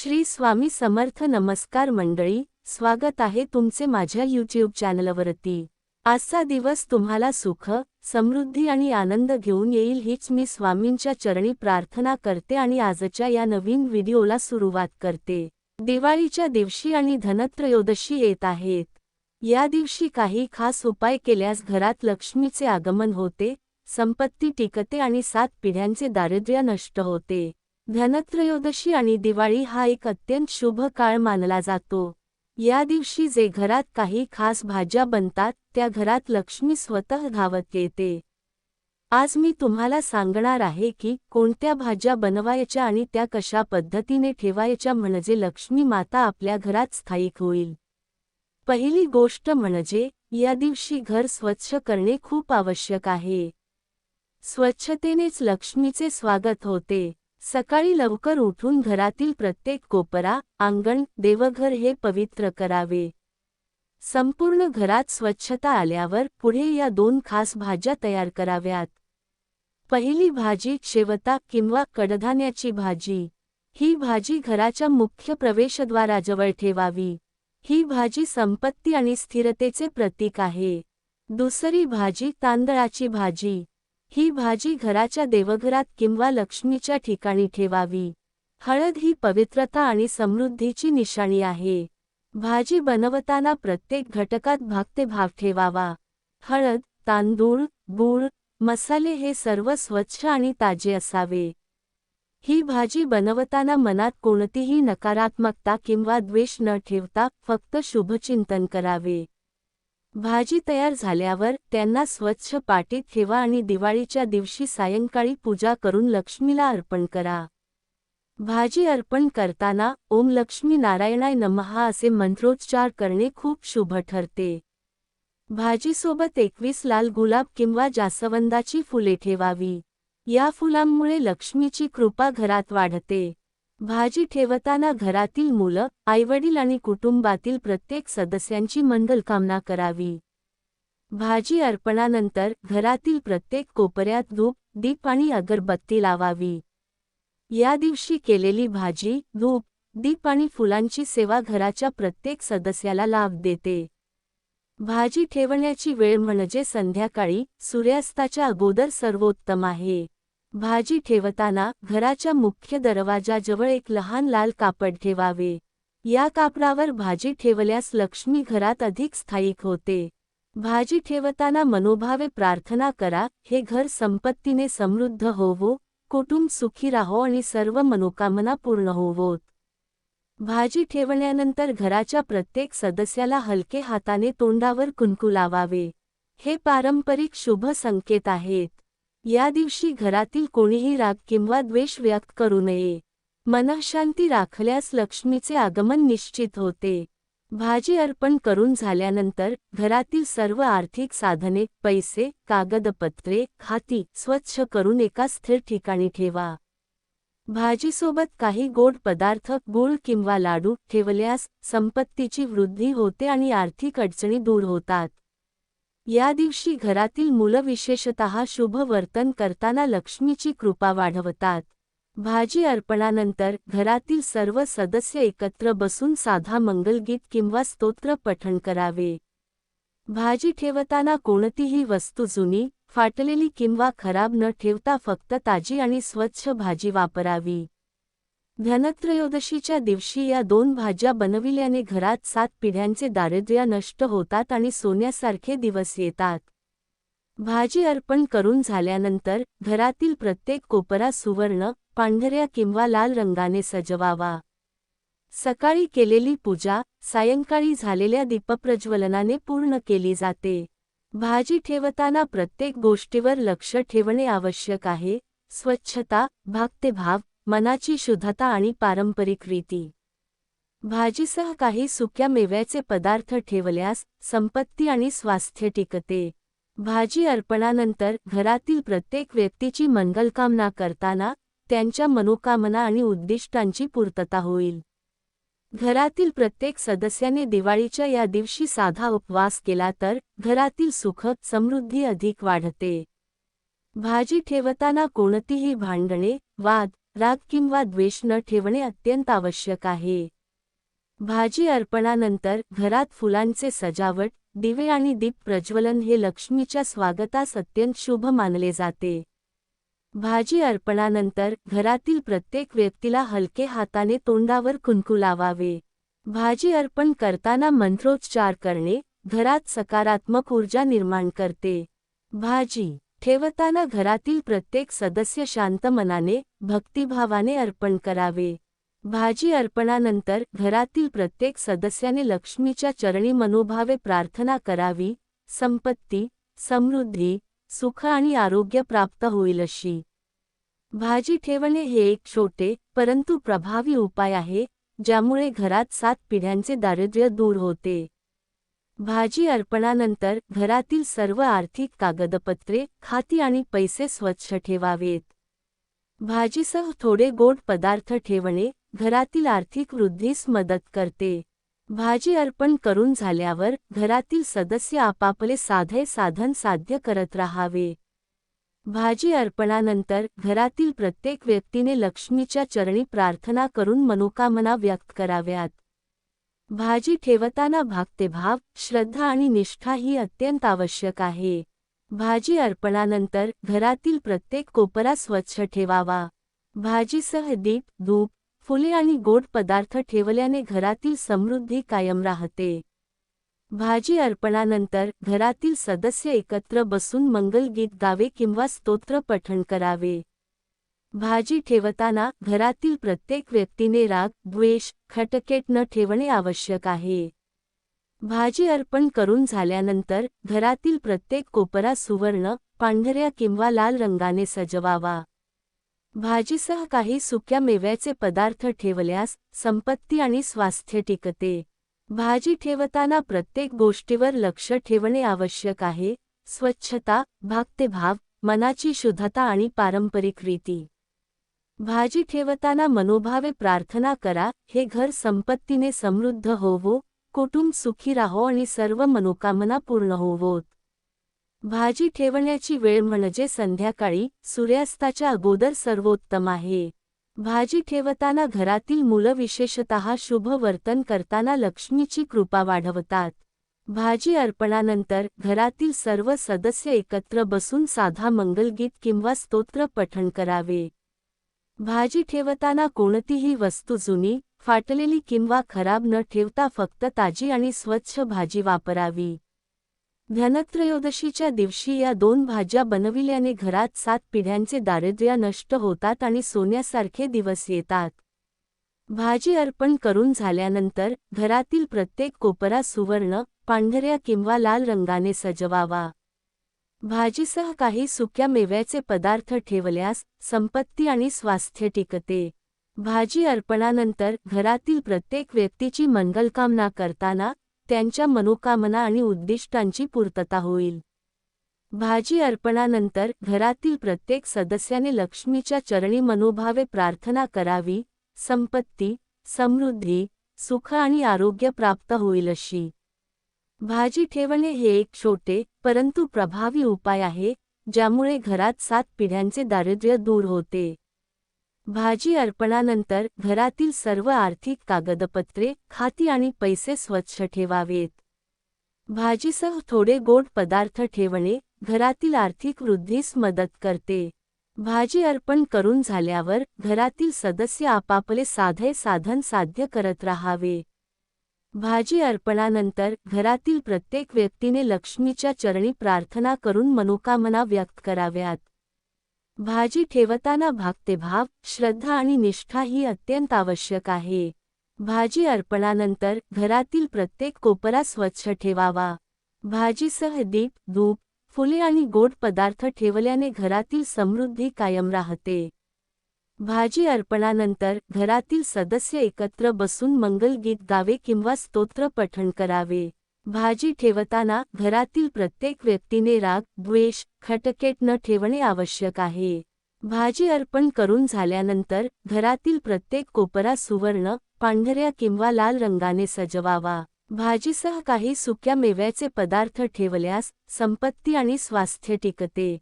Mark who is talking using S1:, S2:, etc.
S1: श्री स्वामी समर्थ नमस्कार मंडळी स्वागत आहे तुमचे माझ्या यूट्यूब चॅनलवरती आजचा दिवस तुम्हाला सुख समृद्धी आणि आनंद घेऊन येईल हीच मी स्वामींच्या चरणी प्रार्थना करते आणि आजच्या या नवीन व्हिडिओला सुरुवात करते. दिवाळीच्या दिवशी आणि धनत्रयोदशी येत आहेत. या दिवशी काही खास उपाय केल्यास घरात लक्ष्मीचे आगमन होते संपत्ती टिकते आणि सात पिढ्यांचे दारिद्र्य नष्ट होते. धनत्रयोदशी आणि दिवाळी हा एक अत्यंत शुभ काळ मानला जातो. या दिवशी जे घरात काही खास भाज्या बनतात त्या घरात लक्ष्मी स्वतः धावत येते. आज मी तुम्हाला सांगणार आहे की कोणत्या भाज्या बनवायच्या आणि त्या कशा पद्धतीने ठेवायच्या म्हणजे लक्ष्मी माता आपल्या घरात स्थायिक होईल. पहिली गोष्ट म्हणजे या दिवशी घर स्वच्छ करणे खूप आवश्यक आहे. स्वच्छतेनेच लक्ष्मीचे स्वागत होते. सकाळी लवकर उठून घरातील प्रत्येक कोपरा अंगण देवघर हे पवित्र करावे. संपूर्ण घरात स्वच्छता आल्यावर पुढे या दोन खास भाज्या तयार कराव्यात. पहिली भाजी शेवता किंवा कडधान्याची भाजी. ही भाजी घराच्या मुख्य प्रवेशद्वाराजवळ ठेवावी. ही भाजी संपत्ती आणि स्थिरतेचे प्रतीक आहे. दुसरी भाजी तांदळाची भाजी. ही भाजी घराच्या देवघरात किंवा लक्ष्मीच्या ठिकाणी ठेवावी. हळद ही पवित्रता आणि समृद्धीची निशाणी आहे. भाजी बनवताना प्रत्येक घटकात भागते भाग ठेवावा. हळद तांदूळ गूळ मसाले हे सर्व स्वच्छ आणि ताजे असावे. ही भाजी बनवताना मनात कोणतीही नकारात्मकता किंवा द्वेष न ठेवता फक्त शुभचिंतन करावे. भाजी तयार झाल्यावर त्यांना स्वच्छ पाटीत ठेवा आणि दिवाळीच्या दिवशी सायंकाळी पूजा करून लक्ष्मीला अर्पण करा. भाजी अर्पण करताना ओम लक्ष्मी नारायणाय नमहा असे मंत्रोच्चार करणे खूप शुभ ठरते. भाजीसोबत एकवीस लाल गुलाब किंवा जासवंदाची फुले ठेवावी. या फुलांमुळे लक्ष्मीची कृपा घरात वाढते. भाजी ठेवताना घरातील मुलं आईवडील आणि कुटुंबातील प्रत्येक सदस्यांची मंगलकामना करावी. भाजी अर्पणानंतर घरातील प्रत्येक कोपऱ्यात धूप दीप आणि अगरबत्ती लावावी. या दिवशी केलेली भाजी धूप दीप आणि फुलांची सेवा घराच्या प्रत्येक सदस्याला लाभ देते. भाजी ठेवण्याची वेळ म्हणजे संध्याकाळी सूर्यास्ताच्या अगोदर सर्वोत्तम आहे. भाजी ठेवताना घराच्या मुख्य दरवाजाजवळ एक लहान लाल कापड ठेवावे. या कापडावर भाजी ठेवल्यास लक्ष्मी घरात अधिक स्थायिक होते. भाजी ठेवताना मनोभावे प्रार्थना करा हे घर संपत्तीने समृद्ध होवो कुटुंब सुखी राहो आणि सर्व मनोकामना पूर्ण होवोत. भाजी ठेवण्यानंतर घराच्या प्रत्येक सदस्याला हलके हाताने तोंडावर कुंकू लावावे. हे पारंपरिक शुभ संकेत आहेत. या दिवशी घरातील कोणीही राग किंवा द्वेष व्यक्त करू नये. मनःशांती राखल्यास लक्ष्मीचे आगमन निश्चित होते. भाजी अर्पण करून झाल्यानंतर घरातील सर्व आर्थिक साधने पैसे कागदपत्रे खाती स्वच्छ करून एका स्थिर ठिकाणी ठेवा. भाजीसोबत काही गोड पदार्थ गुळ किंवा लाडू ठेवल्यास संपत्तीची वृद्धी होते आणि आर्थिक अडचणी दूर होतात. या दिवशी घरातील मुलं विशेषतः शुभ वर्तन करताना लक्ष्मीची कृपा वाढवतात. भाजी अर्पणानंतर घरातील सर्व सदस्य एकत्र बसून साधा मंगलगीत किंवा स्तोत्र पठण करावे. भाजी ठेवताना कोणतीही वस्तू जुनी फाटलेली किंवा खराब न ठेवता फक्त ताजी आणि स्वच्छ भाजी वापरावी. धनत्रयोदशीच्या दिवशी या दोन भाज्या बनविल्याने घरात सात पिढ्यांचे दारिद्र्य नष्ट होतात आणि सोन्यासारखे दिवस येतात. भाजी अर्पण करून झाल्यानंतर घरातील प्रत्येक कोपरा सुवर्ण पांढऱ्या किंवा लाल रंगाने सजवावा. सकाळी केलेली पूजा सायंकाळी झालेल्या दीपप्रज्वलनाने पूर्ण केली जाते. भाजी ठेवताना प्रत्येक गोष्टीवर लक्ष ठेवणे आवश्यक आहे. स्वच्छता भाग भाव मनाची शुद्धता आणि पारंपरिक रीती. भाजीसह काही सुक्या मेव्याचे पदार्थ ठेवल्यास संपत्ती आणि स्वास्थ्य टिकते. भाजी अर्पणानंतर घरातील प्रत्येक व्यक्तीची मंगलकामना करताना त्यांच्या मनोकामना आणि उद्दिष्टांची पूर्तता होईल. घरातील प्रत्येक सदस्याने दिवाळीच्या या दिवशी साधा उपवास केला तर घरातील सुख समृद्धी अधिक वाढते. भाजी ठेवताना कोणतीही भांडणे वाद राग किंवा द्वेष न ठेवणे अत्यंत आवश्यक आहे. भाजी अर्पणानंतर घरात फुलांचे सजावट दिवे आणि दीप प्रज्वलन हे लक्ष्मीच्या स्वागतास अत्यंत शुभ मानले जाते. भाजी अर्पणानंतर घरातील प्रत्येक व्यक्तीला हलके हाताने तोंडावर कुंकू लावावे. भाजी अर्पण करताना मंत्रोच्चार करणे घरात सकारात्मक ऊर्जा निर्माण करते. भाजी ठेवताना घरातील प्रत्येक सदस्य शांत मनाने भक्तिभावाने अर्पण करावे. भाजी अर्पणानंतर घरातील प्रत्येक सदस्याने लक्ष्मीच्या चरणी मनोभावे प्रार्थना करावी संपत्ती समृद्धी सुख आणि आरोग्य प्राप्त होईल अशी भाजी ठेवणे हे एक छोटे परंतु प्रभावी उपाय आहे ज्यामुळे घरात सात पिढ्यांचे दारिद्र्य दूर होते. भाजी अर्पणानंतर घरातील सर्व आर्थिक कागदपत्रे खाती आणि पैसे स्वच्छ ठेवावेत. भाजीसह थोडे गोड पदार्थ ठेवणे घरातील आर्थिक वृद्धीस मदत करते. भाजी अर्पण करून झाल्यावर घरातील सदस्य आपापले साधे साधन साध्य करत राहावे. भाजी अर्पणानंतर घरातील प्रत्येक व्यक्तीने लक्ष्मीच्या चरणी प्रार्थना करून मनोकामना व्यक्त कराव्यात. भाजी ठेवताना भाव श्रद्धा आणि निष्ठा ही अत्यंत आवश्यक आहे. भाजी अर्पणानंतर घरातील प्रत्येक कोपरा स्वच्छ ठेवावा. भाजीसह दीप धूप फुले आणि गोड पदार्थ ठेवल्याने घरातील समृद्धी कायम राहते. भाजी अर्पणानंतर घरातील सदस्य एकत्र बसून मंगलगीत गावे किंवा स्तोत्र पठण करावे. भाजी ठेवताना घरातील प्रत्येक व्यक्तीने राग द्वेष खटकेट न ठेवणे आवश्यक आहे. भाजी अर्पण करून झाल्यानंतर घरातील प्रत्येक कोपरा सुवर्ण पांढऱ्या किंवा लाल रंगाने सजवावा. भाजीसह काही सुक्या मेव्याचे पदार्थ ठेवल्यास संपत्ती आणि स्वास्थ्य टिकते. भाजी ठेवताना प्रत्येक गोष्टीवर लक्ष ठेवणे आवश्यक आहे. स्वच्छता भागते भाव मनाची शुद्धता आणि पारंपरिक रीती. भाजी ठेवताना मनोभावे प्रार्थना करा हे घर संपत्तीने समृद्ध होवो कुटुंब सुखी राहो आणि सर्व मनोकामना पूर्ण होवोत. भाजी ठेवण्याची वेळ म्हणजे संध्याकाळी सूर्यास्ताच्या अगोदर सर्वोत्तम आहे. भाजी ठेवताना घरातील मुलं विशेषतः शुभ वर्तन करताना लक्ष्मीची कृपा वाढवतात. भाजी अर्पणानंतर घरातील सर्व सदस्य एकत्र बसून साधा मंगलगीत किंवा स्तोत्र पठण करावे. भाजी ठेवताना कोणतीही वस्तू जुनी फाटलेली किंवा खराब न ठेवता फक्त ताजी आणि स्वच्छ भाजी वापरावी. धनत्रयोदशीच्या दिवशी या दोन भाज्या बनविल्याने घरात सात पिढ्यांचे दारिद्र्य नष्ट होतात आणि सोन्यासारखे दिवस येतात. भाजी अर्पण करून झाल्यानंतर घरातील प्रत्येक कोपरा सुवर्ण पांढऱ्या किंवा लाल रंगाने सजवावा. भाजीसह काही सुक्या मेव्याचे पदार्थ ठेवल्यास संपत्ती आणि स्वास्थ्य टिकते. भाजी अर्पणानंतर घरातील प्रत्येक व्यक्तीची मंगलकामना करताना त्यांच्या मनोकामना आणि उद्दिष्टांची पूर्तता होईल. भाजी अर्पणानंतर घरातील प्रत्येक सदस्याने लक्ष्मीच्या चरणी मनोभावे प्रार्थना करावी संपत्ती समृद्धी सुख आणि आरोग्य प्राप्त होईल अशी. भाजी ठेवणे हे एक छोटे परंतु प्रभावी उपाय आहे ज्यामुळे घरात सात पिढ्यांचे दारिद्र्य दूर होते. भाजी अर्पणानंतर घरातील सर्व आर्थिक कागदपत्रे खाती आणि पैसे स्वच्छ ठेवावेत. भाजीसह थोडे गोड पदार्थ ठेवणे घरातील आर्थिक वृद्धीस मदत करते. भाजी अर्पण करून झाल्यावर घरातील सदस्य आपापले साधे साधन साध्य करत राहावे. भाजी अर्पणानंतर घरातील प्रत्येक व्यक्तीने लक्ष्मीच्या चरणी प्रार्थना करून मनोकामना व्यक्त कराव्यात. भाजी ठेवताना भाव श्रद्धा आणि निष्ठा ही अत्यंत आवश्यक आहे. भाजी अर्पणानंतर घरातील प्रत्येक कोपरा स्वच्छ ठेवावा. भाजीसह दीप धूप फुले आणि गोड पदार्थ ठेवल्याने घरातील समृद्धी कायम राहते. भाजी अर्पणानंतर घरातील सदस्य एकत्र बसून मंगलगीत गावे किंवा स्तोत्र पठण करावे. भाजी ठेवताना घरातील प्रत्येक व्यक्तीने राग द्वेष खटकेट न ठेवणे आवश्यक आहे. भाजी अर्पण करून झाल्यानंतर घरातील प्रत्येक कोपरा सुवर्ण पांढऱ्या किंवा लाल रंगाने सजवावा. भाजीसह काही सुक्या मेव्याचे पदार्थ ठेवल्यास संपत्ती आणि स्वास्थ्य टिकते.